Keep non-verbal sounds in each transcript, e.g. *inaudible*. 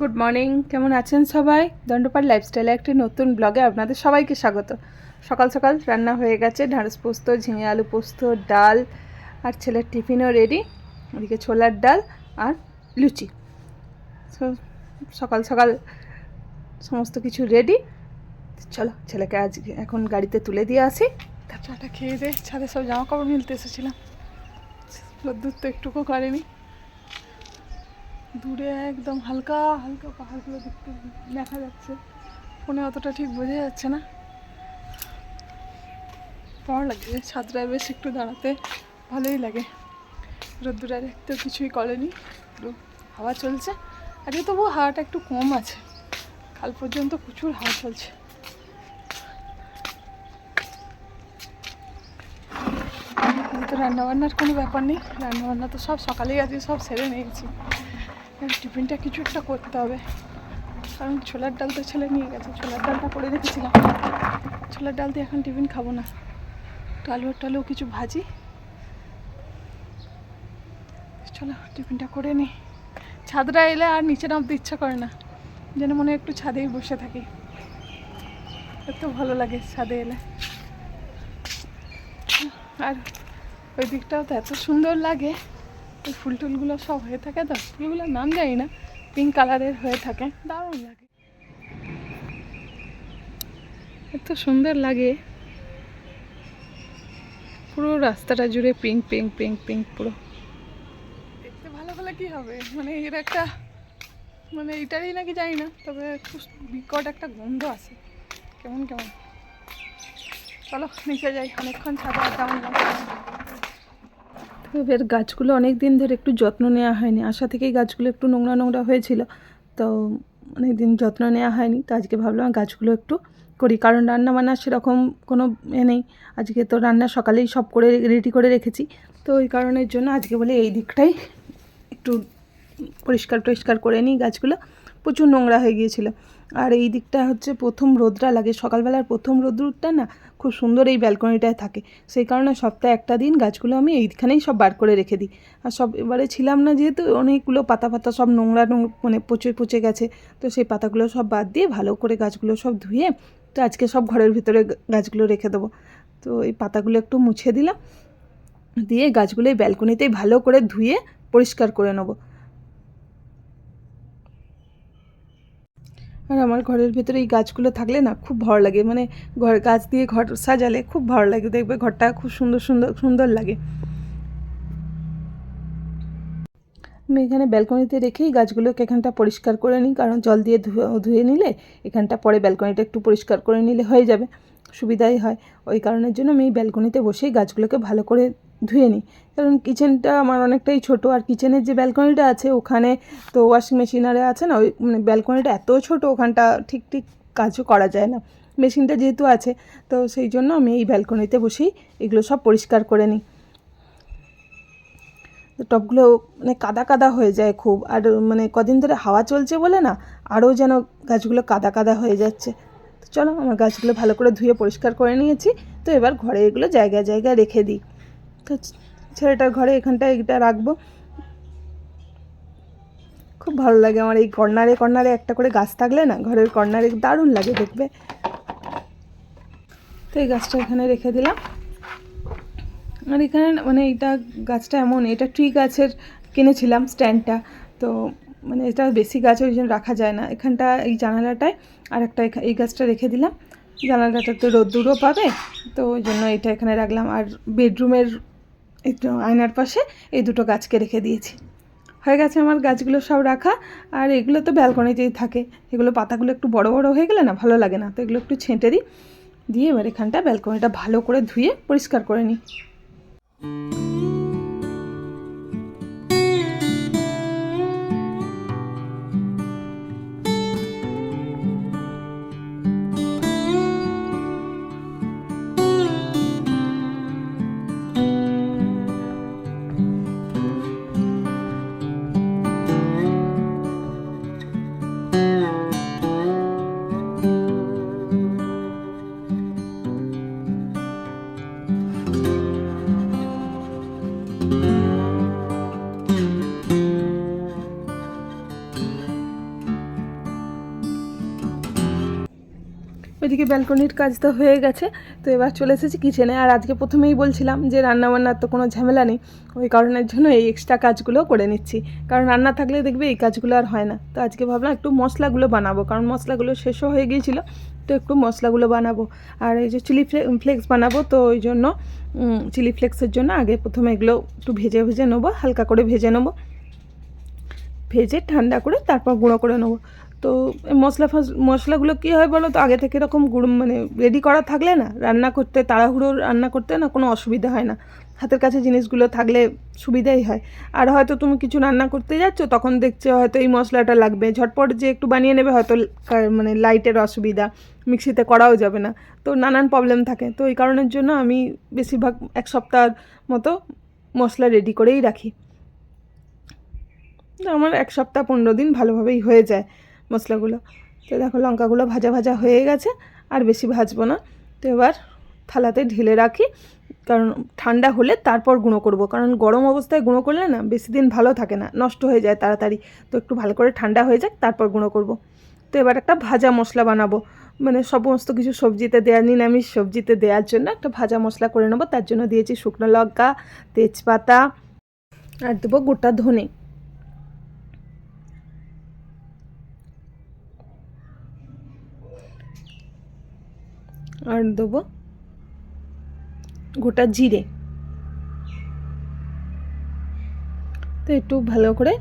Good morning কেমন আছেন সবাই? দণ্ডপাট লাইফস্টাইলে একটি নতুন ব্লগে আপনাদের সবাইকে স্বাগত। সকাল সকাল রান্না হয়ে গেছে, ঢাঁড়স পোস্ত, ঝিঙে আলু পোস্ত, ডাল, আর ছেলের টিফিনও রেডি ওদিকে ছোলার ডাল আর লুচি। সকাল সকাল সমস্ত কিছু রেডি চলো, ছেলেকে আজ এখন গাড়িতে তুলে দিয়ে আসি। চাটা খেয়ে দিয়ে ছাদে সব জামা কাপড় মিলতে এসেছিলাম। রোদ্দুর তো একটুকু করেনি। দূরে একদম হালকা হালকা পাহাড়গুলো দেখতে দেখা যাচ্ছে। ফোনে অতটা ঠিক বোঝা যাচ্ছে না। ভালো লাগে ছাদরায় বেশ একটু দাঁড়াতে ভালোই লাগে। রোদ্দুরে দেখতে কিছুই করেনি হাওয়া চলছে। আজকে তবু হাওয়াটা একটু কম আছে, কাল পর্যন্ত প্রচুর হাওয়া চলছে। তো রান্নাবান্নার কোনো ব্যাপার নেই, রান্নাবান্না তো সব সকালেই আজকে সব সেরে নিয়েছি। টিফিনটা কিছু একটা করতে হবে। কারণ ছোলার ডাল তো ছেলে নিয়ে গেছে, ছোলার ডালটা করে রেখেছিলাম। ছোলার ডাল দিয়ে এখন টিফিন খাব না। আলু টালু কিছু ভাজি। চলো, টিফিনটা করে নিই ছাদরা এলে আর নিচে নামতে ইচ্ছা করে না। যেন মনে একটু ছাদেই বসে থাকি। এত ভালো লাগে ছাদে এলে। আর ওই দিকটাও তো এত সুন্দর লাগে। ওই ফুল টুলগুলো সব হয়ে থাকে তো, ফুলগুলোর নাম জানি না পিঙ্ক কালারের হয়ে থাকে। দারুণ লাগে। এত সুন্দর লাগে। পুরো রাস্তাটা জুড়ে পিঙ্ক পিঙ্ক পিঙ্ক পিঙ্ক পুরো। দেখতে ভালো হলে কি হবে? মানে এর একটা মানে এইটারই নাকি জানি না, তবে খুব বিকট একটা গন্ধ আছে। কেমন কেমন? চলো, নিচে যাই। অনেকক্ষণ ছাদে আড্ডা এবার গাছগুলো অনেক দিন ধরে একটু যত্ন নেওয়া হয়নি। আশা থেকেই গাছগুলো একটু নোংরা নোংরা হয়েছিল। তো অনেক দিন যত্ন নেওয়া হয়নি। তো আজকে ভাবলাম গাছগুলো একটু করি। কারণ রান্না বান্না সেরকম কোনো এ নেই। আজকে তো রান্না সকালেই সব করে রেডি করে রেখেছি। তো ওই কারণের জন্য আজকে বলে এই দিকটাই একটু পরিষ্কার টরিষ্কার করে নিই গাছগুলো। প্রচুর নোংরা হয়ে গিয়েছিল। আর এই দিকটা হচ্ছে প্রথম রোদটা লাগে। সকালবেলার প্রথম রোদ্রুরটা না খুব সুন্দর এই ব্যালকনিটায় থাকে। সেই কারণে সপ্তাহে একটা দিন গাছগুলো আমি এইখানেই সব বার করে রেখে দিই। আর সব এবারে ছিলাম না যেহেতু অনেকগুলো পাতা পাতা সব নোংরা মানে পচে পচে গেছে। তো সেই পাতাগুলো সব বাদ দিয়ে ভালো করে গাছগুলো সব ধুয়ে তো আজকে সব ঘরের ভিতরে গাছগুলো রেখে দেবো। তো এই পাতাগুলো একটু মুছে দিলাম। দিয়ে গাছগুলো এই ব্যালকনিতেই ভালো করে ধুয়ে পরিষ্কার করে নেব। আর আমার ঘরের ভেতরে এই গাছগুলো থাকলে না খুব ভালো লাগে। মানে ঘর, গাছ দিয়ে ঘর সাজালে খুব ভালো লাগে। দেখবে ঘরটা খুব সুন্দর সুন্দর সুন্দর লাগে। আমি এখানে ব্যালকনিতে রেখেই গাছগুলোকে এখানটা পরিষ্কার করে নিই। কারণ জল দিয়ে ধুয়ে নিলে এখানটা পরে ব্যালকনিটা একটু পরিষ্কার করে নিলে হয়ে যাবে। সুবিধাই হয়। ওই কারণের জন্য আমি এই ব্যালকনিতে বসেই গাছগুলোকে ভালো করে ধুয়ে নিই। কারণ কিচেনটা আমার অনেকটাই ছোট আর কিচেনের যে ব্যালকনিটা আছে, ওখানে তো ওয়াশিং মেশিন আরে আছে না, ওই মানে ব্যালকনিটা এত ছোট, ওখানটা ঠিক ঠিক কাজও করা যায় না। মেশিনটা যেহেতু আছে, তো সেই জন্য আমি এই ব্যালকনিতে বসেই এগুলো সব পরিষ্কার করে নিই। তো টবগুলো মানে কাদা কাদা হয়ে যায় খুব। আর মানে কদিন ধরে হাওয়া চলছে বলে না, আরও যেন গাছগুলো কাদা কাদা হয়ে যাচ্ছে। তো চলো, আমার গাছগুলো ভালো করে ধুয়ে পরিষ্কার করে নিয়েছি। তো এবার ঘরে এগুলো জায়গায় জায়গায় রেখে দিই। তো ছেলেটার ঘরে এখানটা এটা রাখব। খুব ভালো লাগে আমার এই কর্নারে। কর্নারে একটা করে গাছ থাকলে না ঘরের কর্নারে দারুণ লাগে দেখবে। তো এই গাছটা এখানে রেখে দিলাম। আর এখানে মানে এটা গাছটা এমন, এটা ট্রি গাছের কিনেছিলাম স্ট্যান্ডটা। তো মানে এটা বেশি গাছ ওই জন্য রাখা যায় না। এখানটা এই জানালাটায় আর একটা এই গাছটা রেখে দিলাম। জানালাটা তো রোদ্দুরও পাবে। তো ওই জন্য এটা এখানে রাখলাম। আর বেডরুমের একটু আয়নার পাশে এই দুটো গাছকে রেখে দিয়েছি। হয়ে গেছে আমার গাছগুলো সব রাখা। আর এগুলো তো ব্যালকনিতেই থাকে। এগুলো পাতাগুলো একটু বড় বড় হয়ে গেলে না ভালো লাগে না। তো এগুলো একটু ছেঁটে দিই। দিয়ে এবার এখানটা ব্যালকনিটা ভালো করে ধুয়ে পরিষ্কার করে নিই। ব্যালকনির কাজ তো হয়ে গেছে, তো এবার চলে এসেছি কিচেনে আর আজকে প্রথমেই বলছিলাম যে রান্নাবান্নার তো কোনো ঝামেলা নেই, ওই কারণের জন্য এই এক্সট্রা কাজগুলো করে নিচ্ছি। কারণ রান্না থাকলে দেখবে এই কাজগুলো আর হয় না। তো আজকে ভাবলাম একটু মশলাগুলো বানাবো, কারণ মশলাগুলো শেষও হয়ে গিয়েছিল, তো একটু মশলাগুলো বানাবো। আর এই যে চিলি ফ্লেক্স বানাবো, তো ওই জন্য চিলি ফ্লেক্সের জন্য আগে প্রথমে এগুলো একটু ভেজে ভেজে নেব, হালকা করে ভেজে নেব। ভেজে ঠান্ডা করে তারপর গুঁড়ো করে নেব। তো মশলা ফস, মশলাগুলো কী হয় বলো তো? আগে থেকে এরকম গুঁড়ো মানে রেডি করা থাকলে না, রান্না করতে, তাড়াহুড়ো রান্না করতে না কোনো অসুবিধা হয় না। হাতের কাছে জিনিসগুলো থাকলে সুবিধাই হয়। আর হয়তো তুমি কিছু রান্না করতে যাচ্ছ, তখন দেখছ হয়তো এই মশলাটা লাগবে। ঝটপট যে একটু বানিয়ে নেবে হয়তো মানে লাইটের অসুবিধা মিক্সিতে করাও যাবে না। তো নানান প্রবলেম থাকে। তো এই কারণের জন্য আমি বেশিরভাগ এক সপ্তাহ মতো মশলা রেডি করেই রাখি। আমার এক সপ্তাহ পনেরো দিন ভালোভাবেই হয়ে যায়। মশলাগুলো। তো দেখো লঙ্কাগুলো ভাজা ভাজা হয়ে গেছে, আর বেশি ভাজবো না। তো এবার থালাতে ঢেলে রাখি, কারণ ঠান্ডা হলে তারপর গুঁড়ো করব। কারণ গরম অবস্থায় গুঁড়ো করলে না বেশি দিন ভালো থাকে না, নষ্ট হয়ে যায় তাড়াতাড়ি। তো একটু ভালো করে ঠান্ডা হয়ে যাক, তারপর গুঁড়ো করব। তো এবার একটা ভাজা মশলা বানাবো। মানে সমস্ত কিছু সবজিতে দেওয়া নিরামিষ সবজিতে দেওয়ার জন্য একটা ভাজা মশলা করে নেব। তার জন্য দিয়েছি শুকনো লঙ্কা, তেজপাতা, আর দেবো গোটা ধনে। আর দেবো গোটা জিরে। তো একটু ভালো করে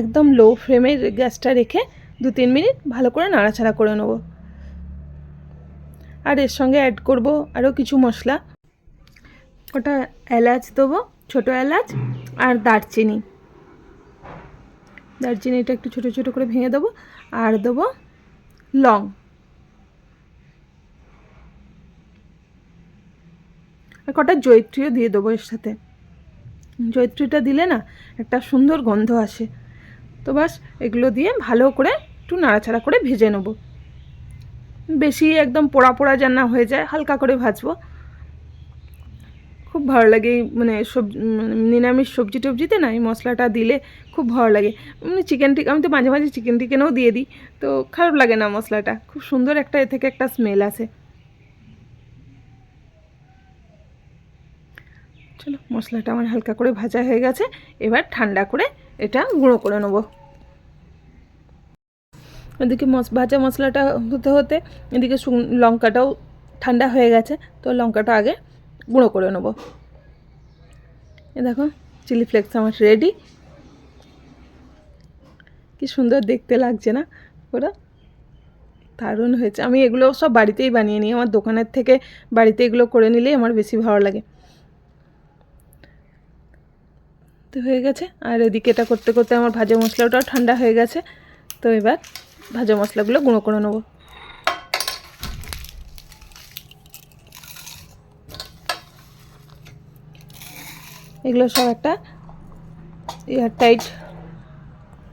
একদম লো ফ্লেমে গ্যাসটা রেখে দু তিন মিনিট ভালো করে নাড়াচাড়া করে নেব। আর এর সঙ্গে অ্যাড করব আরও কিছু মশলা। ওটা এলাচ দেবো, ছোটো এলাচ আর দারচিনি। দারচিনিটা একটু ছোটো ছোটো করে ভেঙে দেবো। আর দেবো লং। কটা জৈত্রীও দিয়ে দেবো এর সাথে। জৈত্রীটা দিলে না একটা সুন্দর গন্ধ আসে। তো বাস এগুলো দিয়ে ভালো করে একটু নাড়াচাড়া করে ভেজে নেব। বেশি একদম পোড়া পোড়া যেন না হয়ে যায়, হালকা করে ভাজবো। খুব ভালো লাগে মানে সবজি মানে নিরামিষ সবজি টবজিতে না এই মশলাটা দিলে খুব ভালো লাগে। মানে চিকেন টিক আমি তো মাঝে মাঝে চিকেন টিকেনও দিয়ে দিই, তো খারাপ লাগে না মশলাটা। খুব সুন্দর একটা এ থেকে একটা স্মেল আসে। চলো, মশলাটা আমার হালকা করে ভাজা হয়ে গেছে। এবার ঠান্ডা করে এটা গুঁড়ো করে নেব। ওদিকে ভাজা মশলাটা হতে হতে এদিকে লঙ্কাটাও ঠান্ডা হয়ে গেছে, তো লঙ্কাটা আগে গুঁড়ো করে নেব। এ দেখো, চিলি ফ্লেক্স আমার রেডি। কি সুন্দর দেখতে লাগছে না ওরা দারুণ হয়েছে। আমি এগুলো সব বাড়িতেই বানিয়ে নিই। আমার দোকানের থেকে বাড়িতে এগুলো করে নিলেই আমার বেশি ভালো লাগে। তো হয়ে গেছে। আর এদিকে এটা করতে করতে আমার ভাজা মশলাটাও ঠান্ডা হয়ে গেছে। তো এবার ভাজা মশলাগুলো গুঁড়ো করে নেব। এগুলো সব একটা এয়ার টাইট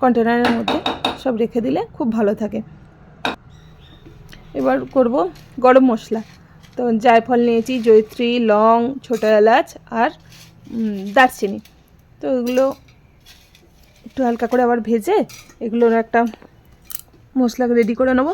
কন্টেনারের মধ্যে সব রেখে দিলে খুব ভালো থাকে। এবার করব গরম মশলা। তো জায়ফল নিয়েছি, জয়িত্রী, লং, ছোটো এলাচ আর দারচিনি। তো এগুলো একটু হালকা করে আবার ভেজে এগুলোর একটা মশলা রেডি করে নেব।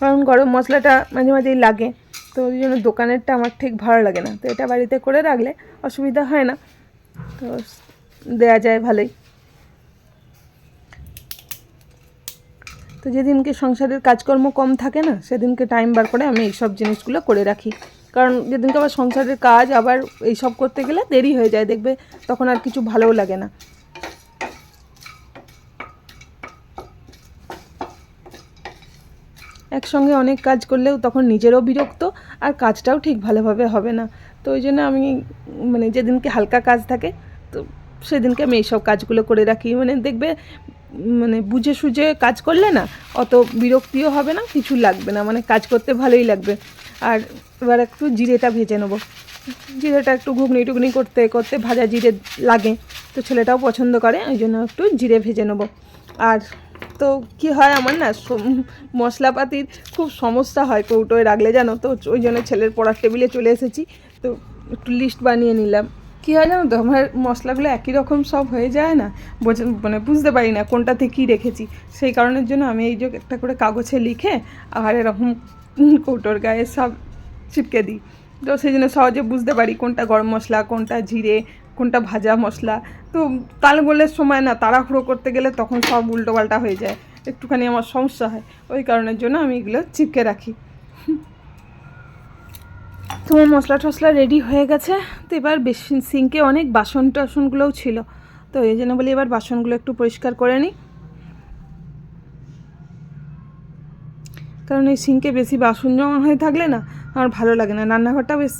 কারণ গরম মশলাটা মাঝে মাঝেই লাগে, তো ওই জন্য দোকানেরটা আমার ঠিক ভালো লাগে না। তো এটা বাড়িতে করে রাখলে অসুবিধা হয় না। তো দেয়া যায় ভালোই। তো যেদিনকে সংসারের কাজকর্ম কম থাকে না, সেদিনকে টাইম বার করে আমি এইসব জিনিসগুলো করে রাখি। কারণ যেদিনকে আবার সংসারের কাজ, আবার এইসব করতে গেলে দেরি হয়ে যায়, দেখবে তখন আর কিছু ভালোও লাগে না। একসঙ্গে অনেক কাজ করলেও তখন নিজেরও বিরক্ত, আর কাজটাও ঠিক ভালোভাবে হবে না। তো ওই জন্য আমি মানে যেদিনকে হালকা কাজ থাকে, তো সেদিনকে আমি এইসব কাজগুলো করে রাখি। মানে দেখবে মানে বুঝে সুঝে কাজ করলে না, অত বিরক্তিও হবে না, কিছু লাগবে না। মানে কাজ করতে ভালোই লাগবে। আর এবার একটু জিরেটা ভেজে নেব। জিরেটা একটু ঘুগনি টুগনি করতে করতে ভাজা জিরে লাগে, তো ছেলেটাও পছন্দ করে, ওই জন্য একটু জিরে ভেজে নেব। আর তো কি হয় আমার না মশলাপাতির খুব সমস্যা হয় কৌটোয় রাখলে জানো তো, ওই জন্য ছেলের পড়ার টেবিলে চলে এসেছি, তো একটু লিস্ট বানিয়ে নিলাম। কী হয় জানো তো? আমার মশলাগুলো একই রকম সব হয়ে যায় না। বোঝা মানে বুঝতে পারি না কোনটাতে কী রেখেছি। সেই কারণের জন্য আমি এই যে একটা করে কাগজে লিখে আর এরকম কৌটোর গায়ে সব চিপকে দিই। তো সেই জন্য সহজে বুঝতে পারি কোনটা গরম মশলা, কোনটা জিরে, কোনটা ভাজা মশলা। তো তালগোলের সময় না তাড়াহুড়ো করতে গেলে তখন সব উল্টোপাল্টা হয়ে যায়। একটুখানি আমার সমস্যা হয়। ওই কারণের জন্য আমি এগুলো চিপকে রাখি। তোমার মশলা টশলা রেডি হয়ে গেছে। তো এবার বেশি সিঙ্কে অনেক বাসন টাসনগুলোও ছিল। তো এই জন্য বলি এবার বাসনগুলো একটু পরিষ্কার করে নিই। কারণ এই সিঙ্কে বেশি বাসন জমা হয়ে থাকলে না আমার ভালো লাগে না। রান্নাঘরটা বেশ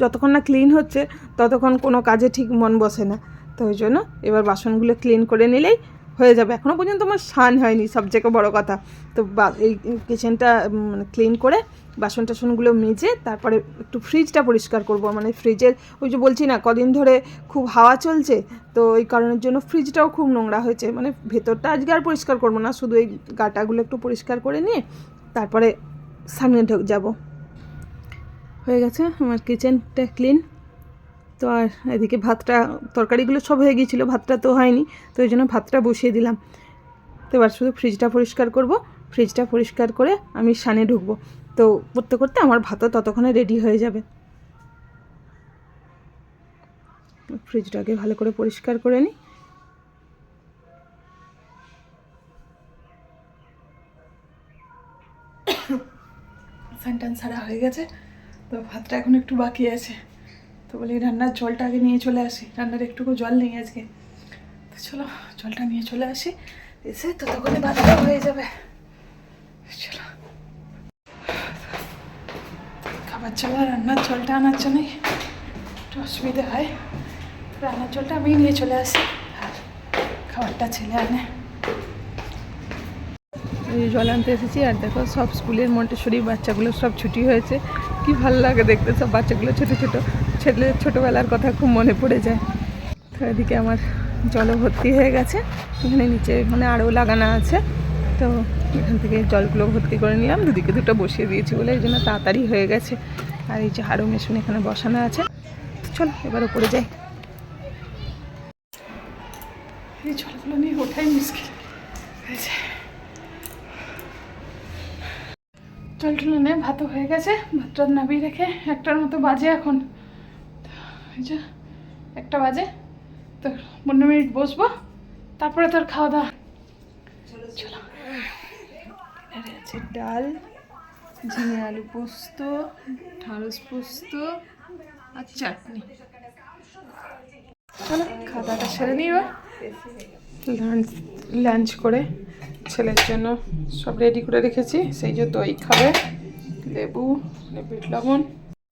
যতক্ষণ না ক্লিন হচ্ছে, ততক্ষণ কোনো কাজে ঠিক মন বসে না। তো ওই জন্য এবার বাসনগুলো ক্লিন করে নিলেই হয়ে যাবে। এখনও পর্যন্ত আমার স্নান হয়নি সবথেকে বড় কথা। তো বা- এই কিচেনটা মানে ক্লিন করে বাসন টাসনগুলো মেজে তারপরে একটু ফ্রিজটা পরিষ্কার করব। মানে ফ্রিজের ওই যে বলছি না, কদিন ধরে খুব হাওয়া চলছে, তো এই কারণের জন্য ফ্রিজটাও খুব নোংরা হয়েছে। মানে ভেতরটা আজকে আর পরিষ্কার করব না, শুধু এই গাটাগুলো একটু পরিষ্কার করে নিয়ে তারপরে সামনে ঢোক, যাব। হয়ে গেছে, আমার কিচেনটা ক্লিন তো আর এদিকে ভাতটা, তরকারিগুলো সব হয়ে গিয়েছিল, ভাতটা তো হয়নি, তো ওই জন্য ভাতটা বসিয়ে দিলাম। তো এবার শুধু ফ্রিজটা পরিষ্কার করব ফ্রিজটা পরিষ্কার করে আমি সানে ঢুকবো। তো করতে করতে আমার ভাতও ততক্ষণে রেডি হয়ে যাবে। ফ্রিজটাকে ভালো করে পরিষ্কার করে নিই। *coughs* স্যান্টান ছাড়া হয়ে গেছে, তো ভাতটা এখন একটু বাকি আছে। তো বলি রান্নার জলটা আগে নিয়ে চলে আসি। রান্নার একটুকু জল নেই আজকে। তো চলো, জলটা নিয়ে চলে আসি। এসে ততক্ষণে ভাতটা হয়ে যাবে। চলো। খাবার চলা রান্নার জলটা আনার জন্যই একটু অসুবিধা হয়। রান্নার জলটা আমি নিয়ে চলে আসি। আর খাবারটা ছেলে আনে। জল আনতে এসেছি, আর দেখো সব স্কুলের মন্টেশ্বরী বাচ্চাগুলো সব ছুটি হয়েছে। কি ভালো লাগে দেখতে, সব বাচ্চাগুলো ছোটো ছোটো। ছেলে ছোটোবেলার কথা খুব মনে পড়ে যায়। তো এদিকে আমার জলও ভর্তি হয়ে গেছে। এখানে নিচে মানে আরও লাগানো আছে। তো এখান থেকে জলগুলো ভর্তি করে নিলাম। দুদিকে দুটো বসিয়ে দিয়েছি বলে এই জন্য তাড়াতাড়ি হয়ে গেছে। আর এই যে হাড়ো মেশিন এখানে বসানো আছে। চলো, এবার উপরে যাই। এই জলগুলো নিয়ে ওঠাই মুশকিল। জল টল নে ভাতও হয়ে গেছে। ভাতটা নামিয়ে রেখে একটার মতো বাজে এখন। যে, একটা বাজে। তো পনেরো মিনিট বসবো, তারপরে তোর খাওয়া দাওয়া। চলো। আছে ডাল, ঝিঙে আলু পোস্ত, ঢাঁড়স পোস্ত আর চাটনি। চলো, খাওয়া দাওয়াটা সেরে নিই এবার। লাঞ্চ লাঞ্চ করে ছেলের জন্য সব রেডি করে রেখেছি। সেই যে দই খাবে, লেবু বিট লবণ।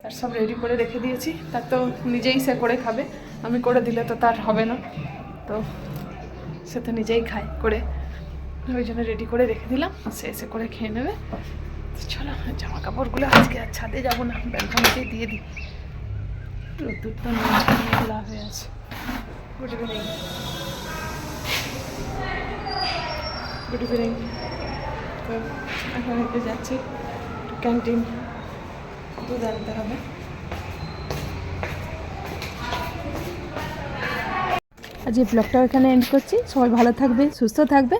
তার সব রেডি করে রেখে দিয়েছি। তার তো নিজেই সে করে খাবে। আমি করে দিলে তো তার হবে না। তো সে তো নিজেই খায় করে। ওই জন্য রেডি করে রেখে দিলাম। সে এসে করে খেয়ে নেবে। চলো জামা কাপড়গুলো আজকে আর ছাদে যাব না। ব্যালকনিতেই দিয়ে দিই। রোদ্দুর তো মেঘলা হয়ে আছে। গুড ইভিনিং গুড ইভিনিং তো এখন একটু যাচ্ছি। ক্যান্টিন দুধ আনতে হবে। আজ এই ব্লগটা এখানে এন্ড করছি। সবাই ভালো থাকবে, সুস্থ থাকবে।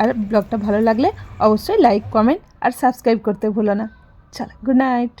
আর ব্লগটা ভালো লাগলে অবশ্যই লাইক কমেন্ট আর সাবস্ক্রাইব করতে ভুলো না। চলো গুড নাইট